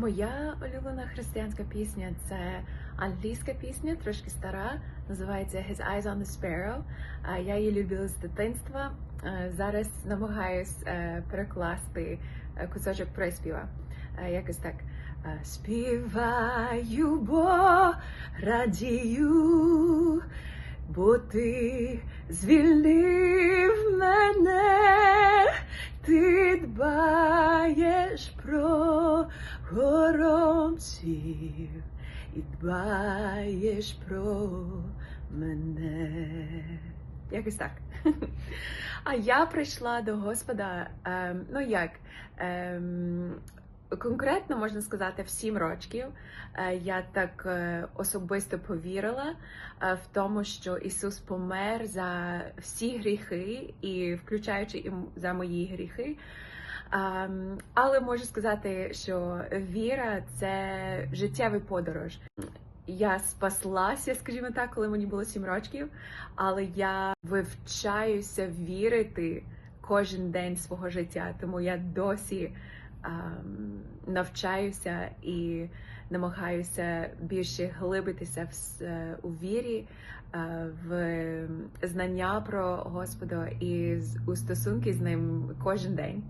Моя улюблена християнська пісня це англійська пісня, трошки стара, називається His Eyes on the Sparrow. Е, Я її любила з дитинства. Е, Зараз намагаюсь е, перекласти кусочок приспіва. Якось так. Співаю, бо радію, бо ти звільнив мене, ти дбаєш про горомців і дбаєш про мене. Якось так. А я прийшла до Господа, ем, ну як, ем, конкретно можна сказати, в сім років. Е, я так е, особисто повірила е, в тому, що Ісус помер за всі гріхи, і включаючи і за мої гріхи. Ем, але можу сказати, що віра це життєвий подорож. Я спаслася, скажімо так, коли мені було сім років, але я вивчаюся вірити кожен день свого життя, тому я досі ем, навчаюся і намагаюся більше глибитися в, е, у вірі, е, в знання про Господа і у стосунки з ним кожен день.